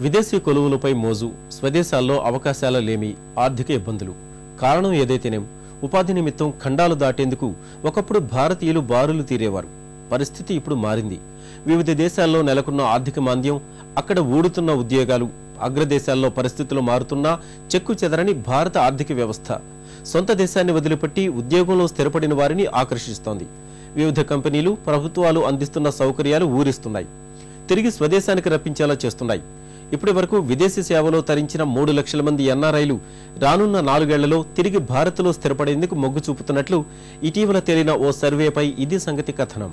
విదేశీ కొలువులపై మోజు స్వదేశాల్లో అవకాశాల లేమి ఆర్థిక ఇబ్బందులు. కారణం ఏదైతేనేం ఉపాధి నిమిత్తం ఖండాలు దాటేందుకు ఒకప్పుడు భారతీయులు బారులు తీరేవారు. పరిస్థితి ఇప్పుడు మారింది. వివిధ దేశాల్లో నెలకొన్న ఆర్థిక మాంద్యం అక్కడ ఊడుతున్న ఉద్యోగాలు అగ్రదేశాల్లో పరిస్థితులు మారుతున్నా చెక్కు చెదరని భారత ఆర్థిక వ్యవస్థ. సొంత దేశాన్ని వదిలిపెట్టి ఉద్యోగంలో స్థిరపడిన వారిని ఆకర్షిస్తోంది. వివిధ కంపెనీలు ప్రభుత్వాలు అందిస్తున్న సౌకర్యాలు ఊరిస్తున్నాయి. తిరిగి స్వదేశానికి రప్పించేలా చేస్తున్నాయి. ఇప్పటి వరకు విదేశీ సేవలో తరించిన మూడు లక్షల మంది ఎన్ఆర్ఐలు రానున్న నాలుగేళ్ళలో తిరిగి భారత్లో స్థిరపడేందుకు మొగ్గు చూపుతున్నట్లు ఇటీవల తేలిన ఓ సర్వేపై ఇది సంగతి కథనం.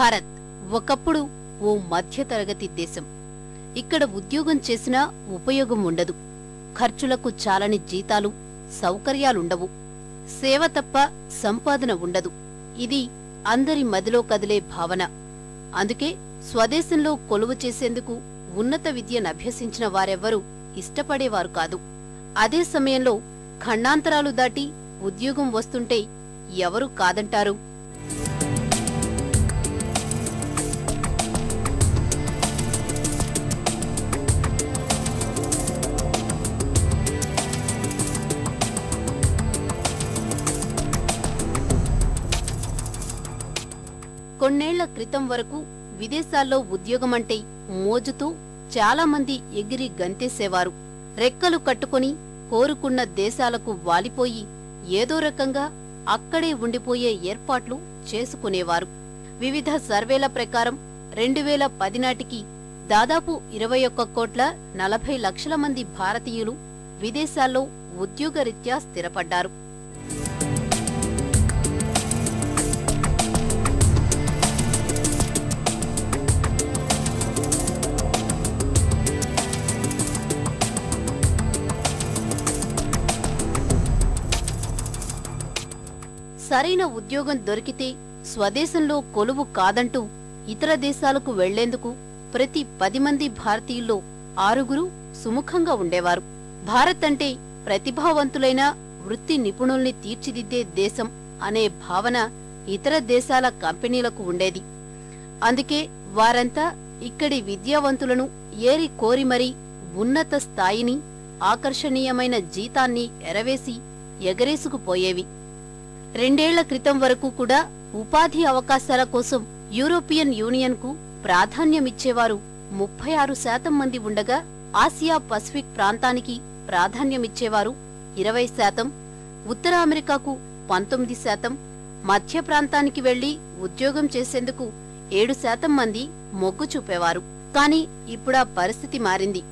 భారత్ ఒకప్పుడు ఓ మధ్యతరగతి దేశం. ఇక్కడ ఉద్యోగం చేసినా ఉపయోగం ఉండదు. ఖర్చులకు చాలని జీతాలు సౌకర్యాలుండవు. సేవ తప్ప సంపాదన ఉండదు. ఇది అందరి మదిలో కదిలే భావన. అందుకే స్వదేశంలో కొలువు చేసేందుకు ఉన్నత విద్యను అభ్యసించిన వారెవ్వరూ ఇష్టపడేవారు కాదు. అదే సమయంలో ఖండాంతరాలు దాటి ఉద్యోగం వస్తుంటే ఎవరు కాదంటారు? కొన్నేళ్ళ క్రితం వరకు విదేశాల్లో ఉద్యోగమంటే మోజుతో చాలా మంది ఎగిరి గంతేసేవారు. రెక్కలు కట్టుకొని కోరుకున్న దేశాలకు వాలిపోయి ఏదో రకంగా అక్కడే ఉండిపోయే ఏర్పాట్లు చేసుకునేవారు. వివిధ సర్వేల ప్రకారం రెండు వేల పది నాటికి దాదాపు ఇరవై ఒక్క కోట్ల నలభై లక్షల మంది భారతీయులు విదేశాల్లో ఉద్యోగరీత్యా స్థిరపడ్డారు. సరైన ఉద్యోగం దొరికితే స్వదేశంలో కొలువు కాదంటూ ఇతర దేశాలకు వెళ్ళేందుకు ప్రతి పది మంది భారతీయుల్లో ఆరుగురు సుముఖంగా ఉండేవారు. భారత్ అంటే ప్రతిభావంతులైన వృత్తి నిపుణుల్ని తీర్చిదిద్దే దేశం అనే భావన ఇతర దేశాల కంపెనీలకు ఉండేది. అందుకే వారంతా ఇక్కడి విద్యావంతులను ఏరి కోరి మరీ ఉన్నత స్థాయిని ఆకర్షణీయమైన జీతాన్ని ఎరవేసి ఎగరేసుకుపోయేవి. రెండేళ్ళ క్రితం వరకు కూడా ఉపాధి అవకాశాల కోసం యూరోపియన్ యూనియన్కు ప్రాధాన్యమిచ్చేవారు ముప్పై ఆరు శాతం మంది ఉండగా ఆసియా పసిఫిక్ ప్రాంతానికి ప్రాధాన్యమిచ్చేవారు ఇరవై శాతం ఉత్తర అమెరికాకు పంతొమ్మిది శాతం మధ్య ప్రాంతానికి వెళ్ళి ఉద్యోగం చేసేందుకు ఏడు శాతం మంది మొగ్గు చూపేవారు. కానీ ఇప్పుడా పరిస్థితి మారింది.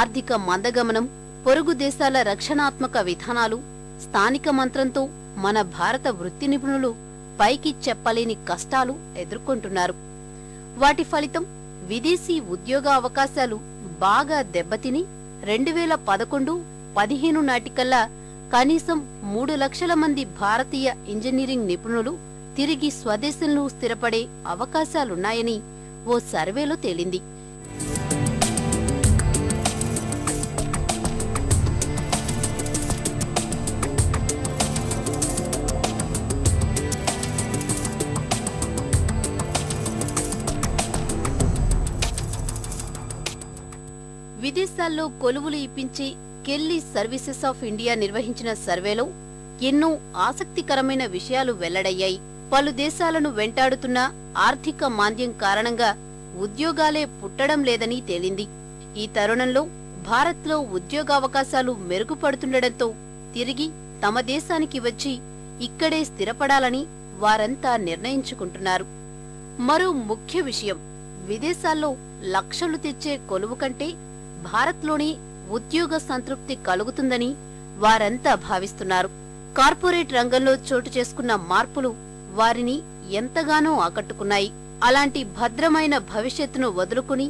ఆర్థిక మందగమనం పొరుగు దేశాల రక్షణాత్మక విధానాలు స్థానిక మంత్రంతో మన భారత వృత్తి నిపుణులు పైకి చెప్పలేని కష్టాలు ఎదుర్కొంటున్నారు. వాటి ఫలితం విదేశీ ఉద్యోగ అవకాశాలు బాగా దెబ్బతిని రెండు వేల పదకొండు పదిహేను నాటికల్లా కనీసం మూడు లక్షల మంది భారతీయ ఇంజనీరింగ్ నిపుణులు తిరిగి స్వదేశంలో స్థిరపడే అవకాశాలున్నాయని ఓ సర్వేలో తేలింది. విదేశాల్లో కొలువులు ఇప్పించే కెల్లీ సర్వీసెస్ ఆఫ్ ఇండియా నిర్వహించిన సర్వేలో ఎన్నో ఆసక్తికరమైన విషయాలు వెల్లడయ్యాయి. పలు దేశాలను వెంటాడుతున్న ఆర్థిక మాంద్యం కారణంగా ఉద్యోగాలే పుట్టడం లేదని తేలింది. ఈ తరుణంలో భారత్లో ఉద్యోగావకాశాలు మెరుగుపడుతుండటంతో తిరిగి తమ దేశానికి వచ్చి ఇక్కడే స్థిరపడాలని వారంతా నిర్ణయించుకుంటున్నారు. మరో ముఖ్య విషయం విదేశాల్లో లక్షలు తెచ్చే కొలువు కంటే భారత్లోనే ఉద్యోగ సంతృప్తి కలుగుతుందని వారంతా భావిస్తున్నారు. కార్పొరేట్ రంగంలో చోటు చేసుకున్న మార్పులు వారిని ఎంతగానో ఆకట్టుకున్నాయి. అలాంటి భద్రమైన భవిష్యత్తును వదులుకుని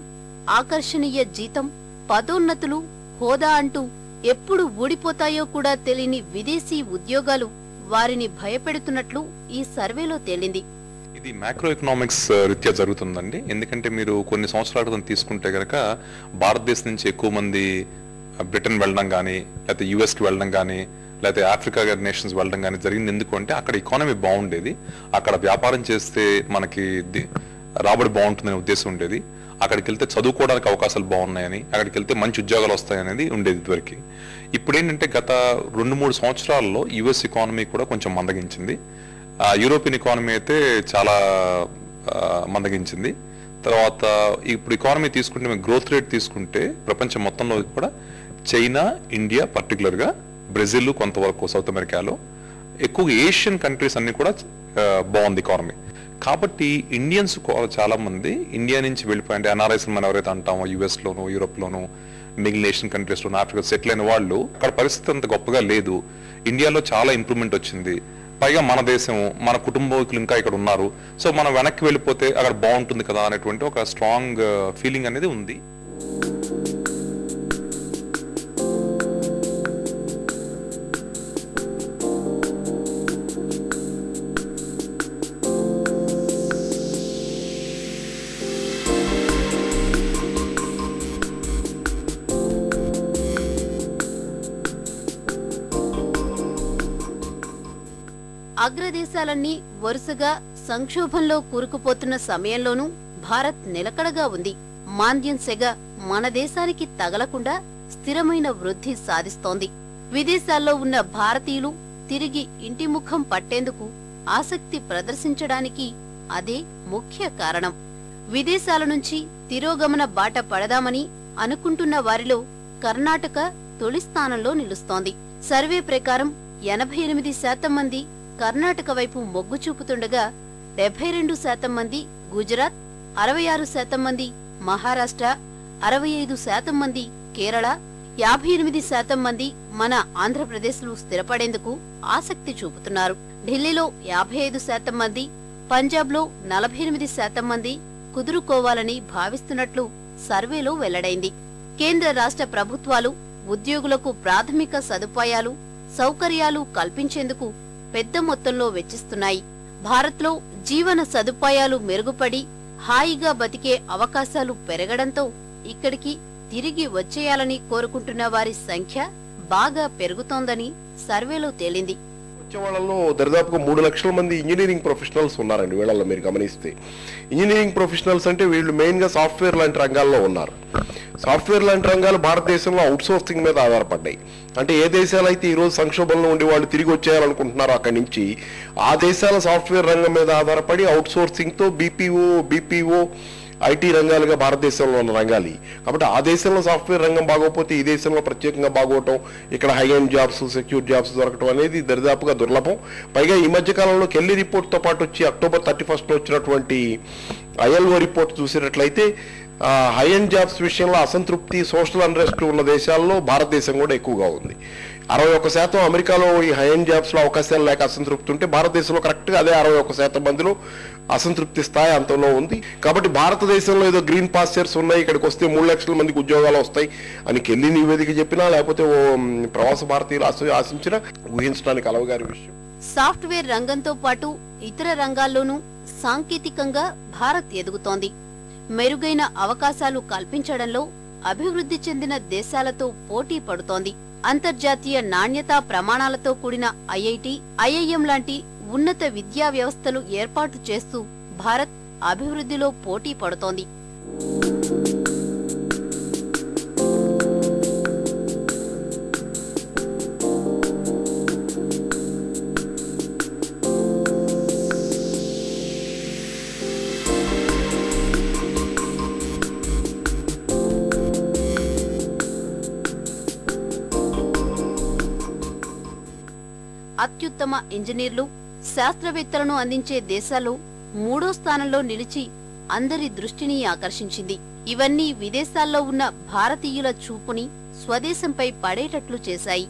ఆకర్షణీయ జీతం పదోన్నతులు హోదా అంటూ ఎప్పుడు ఊడిపోతాయో కూడా తెలియని విదేశీ ఉద్యోగాలు వారిని భయపెడుతున్నట్లు ఈ సర్వేలో తేలింది. ఇది మ్యాక్రో ఎకనామిక్స్ రీత్యా జరుగుతుందండి. ఎందుకంటే మీరు కొన్ని సంవత్సరాల క్రితం తీసుకుంటే కనుక భారతదేశం నుంచి ఎక్కువ మంది బ్రిటన్ వెళ్ళడం కానీ లేకపోతే యుఎస్కి వెళ్ళడం కానీ లేకపోతే ఆఫ్రికా నేషన్స్ వెళ్ళడం కానీ జరిగింది ఎందుకు అంటే అక్కడ ఎకానమీ బాగుండేది. అక్కడ వ్యాపారం చేస్తే మనకి రాబడి బాగుంటుందనే ఉద్దేశం ఉండేది. అక్కడికి వెళ్తే చదువుకోవడానికి అవకాశాలు బాగున్నాయని అక్కడికి వెళ్తే మంచి ఉద్యోగాలు వస్తాయనేది ఉండేది ఇదివరకు. ఇప్పుడు ఏంటంటే గత రెండు మూడు సంవత్సరాల్లో యుఎస్ ఎకానమీ కూడా కొంచెం మందగించింది. యూరోపియన్ ఎకానమీ అయితే చాలా మందగించింది. తర్వాత ఇప్పుడు ఎకానమీ తీసుకుంటే మేము గ్రోత్ రేట్ తీసుకుంటే ప్రపంచం మొత్తంలో కూడా చైనా ఇండియా పర్టికులర్గా బ్రెజిల్ కొంతవరకు సౌత్ అమెరికాలో ఎక్కువగా ఏషియన్ కంట్రీస్ అన్ని కూడా బాగుంది ఎకానమీ కాబట్టి ఇండియన్స్ చాలా మంది ఇండియా నుంచి వెళ్ళిపోయి అంటే ఎన్ఆర్ఐస్ మనం ఎవరైతే అంటామో యుఎస్ యూరోప్లోను మిగిలిన ఏషియన్ కంట్రీస్లోను ఆఫ్రికా సెటిల్ అయిన వాళ్ళు అక్కడ పరిస్థితి అంత గొప్పగా లేదు. ఇండియాలో చాలా ఇంప్రూవ్మెంట్ వచ్చింది. పైగా మన దేశం మన కుటుంబీకులు ఇంకా ఇక్కడ ఉన్నారు. సో మనం వెనక్కి వెళ్ళిపోతే అక్కడ బాగుంటుంది కదా అనేటువంటి ఒక స్ట్రాంగ్ ఫీలింగ్ uh, అనేది ఉంది. అగ్రదేశాలన్నీ వరుసగా సంక్షోభంలో కూరుకుపోతున్న సమయంలోనూ భారత్ నిలకడగా ఉంది. మాంద్యం సెగ మన దేశానికి తగలకుండా స్థిరమైన వృద్ధి సాధిస్తోంది. విదేశాల్లో ఉన్న భారతీయులు తిరిగి ఇంటి ముఖం పట్టేందుకు ఆసక్తి ప్రదర్శించడానికి అదే ముఖ్య కారణం. విదేశాల నుంచి తిరోగమన బాట పడదామని అనుకుంటున్న వారిలో కర్ణాటక తొలి స్థానంలో నిలుస్తోంది. సర్వే ప్రకారం ఎనభై ఎనిమిది శాతం మంది కర్ణాటక వైపు మొగ్గు చూపుతుండగా డెబ్బై రెండు శాతం మంది గుజరాత్ అరవై ఆరు శాతం మంది మహారాష్ట్ర అరవై ఐదు శాతం మంది కేరళ యాభై ఎనిమిది శాతం మంది మన ఆంధ్రప్రదేశ్లో స్థిరపడేందుకు ఆసక్తి చూపుతున్నారు. ఢిల్లీలో యాభై ఐదు శాతం మంది పంజాబ్లో నలభై ఎనిమిది శాతం మంది కుదురుకోవాలని భావిస్తున్నట్లు సర్వేలో వెల్లడైంది. కేంద్ర రాష్ట్ర ప్రభుత్వాలు ఉద్యోగులకు ప్రాథమిక సదుపాయాలు సౌకర్యాలు కల్పించేందుకు పెద్ద మొత్తంలో వెచ్చిస్తున్నాయి. భారత్లో జీవన సదుపాయాలు మెరుగుపడి హాయిగా బతికే అవకాశాలు పెరగడంతో ఇక్కడికి తిరిగి వచ్చేయాలని కోరుకుంటున్న వారి సంఖ్య బాగా పెరుగుతోందని సర్వేలో తేలింది. వచ్చే వాళ్ళలో దరిదాపుగా మూడు లక్షల మంది ఇంజనీరింగ్ ప్రొఫెషనల్స్ ఉన్నారండి వీళ్ళల్లో మీరు గమనిస్తే. ఇంజనీరింగ్ ప్రొఫెషనల్స్ అంటే వీళ్ళు మెయిన్గా సాఫ్ట్వేర్ లాంటి రంగాల్లో ఉన్నారు. సాఫ్ట్వేర్ లాంటి రంగాలు భారతదేశంలో అవుట్సోర్సింగ్ మీద ఆధారపడ్డాయి. అంటే ఏ దేశాలు అయితే ఈరోజు సంక్షోభంలో ఉండి వాళ్ళు తిరిగి వచ్చేయాలనుకుంటున్నారో అక్కడి నుంచి ఆ దేశాల సాఫ్ట్వేర్ రంగం మీద ఆధారపడి అవుట్సోర్సింగ్తో బీపీఓ బీపీఓ ఐటీ రంగాలుగా భారతదేశంలో ఉన్న రంగాలు. కాబట్టి ఆ దేశంలో సాఫ్ట్వేర్ రంగం బాగోకపోతే ఈ దేశంలో ప్రత్యేకంగా బాగోవటం ఇక్కడ high end jobs secure jobs దొరకటం అనేది దరిదాపుగా దుర్లభం. పైగా ఈ మధ్య కాలంలో కెల్లి రిపోర్ట్తో పాటు వచ్చి అక్టోబర్ థర్టీ ఫస్ట్ వచ్చినటువంటి ఐఎల్ఓ రిపోర్ట్ చూసినట్లయితే హై ఎండ్ జాబ్స్ విషయంలో అసంతృప్తి సోషల్ అన్రెస్ట్ ఉన్న దేశాల్లో భారతదేశం కూడా ఎక్కువగా ఉంది. అరవై ఒక్క శాతం అమెరికాలో ఈ హై జాబ్స్లో అవకాశాలు లేక అసంతృప్తి ఉంటే భారతదేశంలో కరెక్ట్గా అదే అరవై ఒక్క శాతం మందిలో అసంతృప్తి స్థాయి అంతంలో ఉంది. కాబట్టి భారతదేశంలో ఏదో గ్రీన్ పాస్చర్స్ ఉన్నాయి ఇక్కడికి వస్తే మూడు లక్షల మందికి ఉద్యోగాలు వస్తాయి అని కెళ్ళి నివేదిక చెప్పినా లేకపోతే ఓ ప్రవాస భారతీయులు ఆశ- ఆశించినా ఊహించడానికి అలవగారి విషయం. సాఫ్ట్వేర్ రంగంతో పాటు ఇతర రంగాల్లోనూ సాంకేతికంగా భారత్ ఎదుగుతోంది. మెరుగైన అవకాశాలు కల్పించడంలో అభివృద్ధి చెందిన దేశాలతో పోటీ పడుతోంది. అంతర్జాతీయ నాణ్యతా ప్రమాణాలతో కూడిన ఐఐటి ఐఐఎం లాంటి ఉన్నత విద్యా వ్యవస్థలు ఏర్పాటు చేస్తూ భారత్ అభివృద్ధిలో పోటీ పడుతోంది. అత్యుత్తమ ఇంజనీర్లు శాస్త్రవేత్తలను అందించే దేశాల్లో మూడో స్థానంలో నిలిచి అందరి దృష్టిని ఆకర్షించింది. ఇవన్నీ విదేశాల్లో ఉన్న భారతీయుల చూపుని స్వదేశంపై పడేటట్లు చేశాయి.